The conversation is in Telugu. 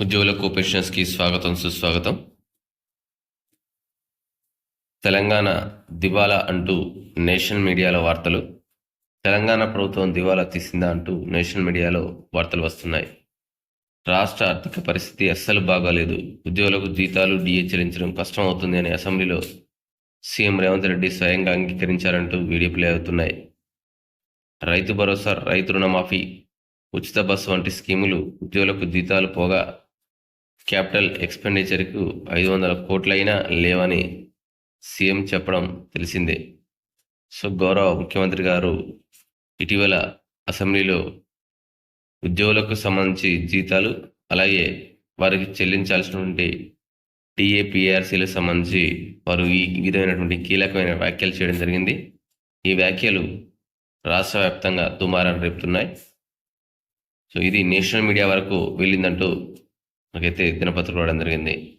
ఉద్యోగులకు పెన్షన్స్కి స్వాగతం సుస్వాగతం. తెలంగాణ దివాలా అంటూ నేషనల్ మీడియాలో వార్తలు. తెలంగాణ ప్రభుత్వం దివాలా తీసిందా అంటూ నేషనల్ మీడియాలో వార్తలు వస్తున్నాయి. రాష్ట్ర ఆర్థిక పరిస్థితి అస్సలు బాగాలేదు. ఉద్యోగులకు జీతాలు డిఏ చెల్లించడం కష్టం అవుతుంది అని అసెంబ్లీలో సీఎం రేవంత్ రెడ్డి స్వయంగా అంగీకరించారంటూ వీడియో ప్లే అవుతున్నాయి. రైతు భరోసా రైతు రుణమాఫీ ఉచిత బస్సు వంటి స్కీములు ఉద్యోగులకు జీతాలు పోగా క్యాపిటల్ ఎక్స్పెండిచర్కు ఐదు వందల కోట్లైనా లేవని సీఎం చెప్పడం తెలిసిందే. సో గౌరవ ముఖ్యమంత్రి గారు ఇటీవల అసెంబ్లీలో ఉద్యోగులకు సంబంధించి జీతాలు అలాగే వారికి చెల్లించాల్సినటువంటి టీఏపీఆర్సీలకు సంబంధించి వారు ఈ విధమైనటువంటి కీలకమైన వ్యాఖ్యలు చేయడం జరిగింది. ఈ వ్యాఖ్యలు రాష్ట్ర వ్యాప్తంగా దుమారాన్ని రేపుతున్నాయి. సో ఇది నేషనల్ మీడియా వరకు వెళ్ళిందంటూ నాకైతే దినపత్రిక రావడం జరిగింది.